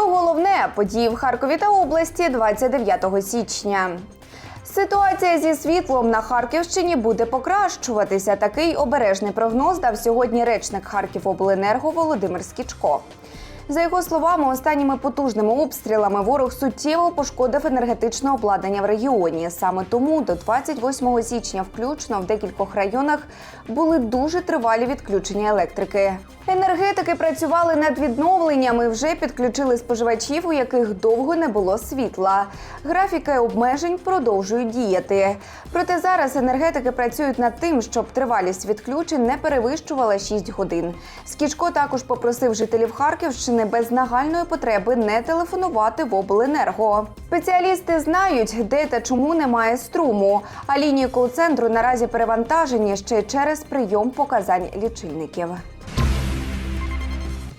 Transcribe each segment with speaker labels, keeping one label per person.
Speaker 1: Про головне події в Харкові та області 29 січня. Ситуація зі світлом на Харківщині буде покращуватися. Такий обережний прогноз дав сьогодні речник Харківобленерго Володимир Скічко. За його словами, останніми потужними обстрілами ворог суттєво пошкодив енергетичне обладнання в регіоні. Саме тому до 28 січня, включно в декількох районах, були дуже тривалі відключення електрики. Енергетики працювали над відновленнями. Вже підключили споживачів, у яких довго не було світла. Графіки обмежень продовжують діяти. Проте зараз енергетики працюють над тим, щоб тривалість відключень не перевищувала 6 годин. Скічко також попросив жителів Харківщини без нагальної потреби не телефонувати в обленерго. Спеціалісти знають, де та чому немає струму. А лінії кол-центру наразі перевантажені ще через прийом показань лічильників.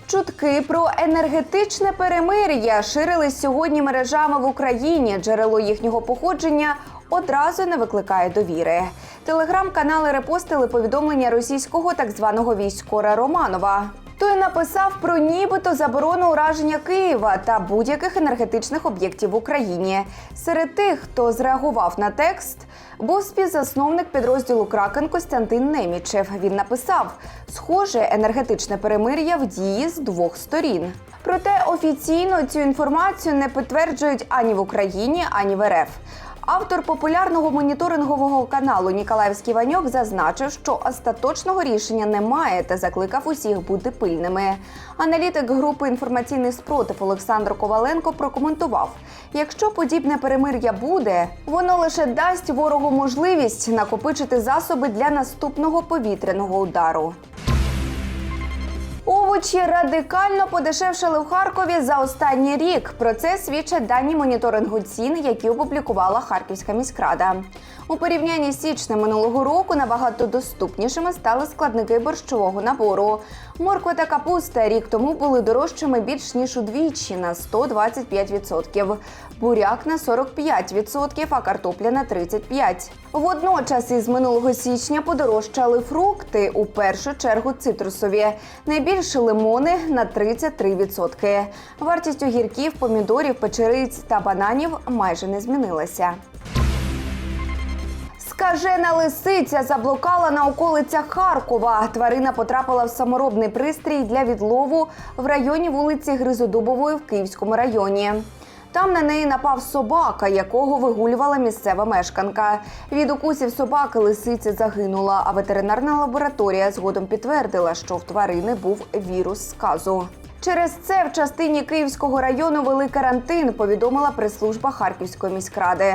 Speaker 1: Чутки про енергетичне перемир'я ширились сьогодні мережами в Україні. Джерело їхнього походження одразу не викликає довіри. Телеграм-канали репостили повідомлення російського так званого військора Романова. Той написав про нібито заборону ураження Києва та будь-яких енергетичних об'єктів в Україні. Серед тих, хто зреагував на текст, був співзасновник підрозділу Кракен Костянтин Немічев. Він написав: схоже, енергетичне перемир'я в дії з двох сторін. Проте офіційно цю інформацію не підтверджують ані в Україні, ані в РФ. Автор популярного моніторингового каналу Ніколаївський Ваньок зазначив, що остаточного рішення немає та закликав усіх бути пильними. Аналітик групи інформаційний спротив Олександр Коваленко прокоментував: якщо подібне перемир'я буде, воно лише дасть ворогу можливість накопичити засоби для наступного повітряного удару. Овочі радикально подешевшали в Харкові за останній рік. Про це свідчать дані моніторингу цін, які опублікувала Харківська міськрада. У порівнянні з січнем минулого року набагато доступнішими стали складники борщового набору. Морква та капуста рік тому були дорожчими більш ніж удвічі на 125%, буряк на 45%, а картопля на 35%. Водночас із минулого січня подорожчали фрукти, у першу чергу цитрусові. Найбільше лимони на 33%. Вартість огірків, помідорів, печериць та бананів майже не змінилася. Скажена лисиця заблукала на околицях Харкова. Тварина потрапила в саморобний пристрій для відлову в районі вулиці Гризодубової в Київському районі. Там на неї напав собака, якого вигулювала місцева мешканка. Від укусів собаки лисиця загинула, а ветеринарна лабораторія згодом підтвердила, що в тварини був вірус сказу. Через це в частині Київського району вели карантин, повідомила прес-служба Харківської міськради.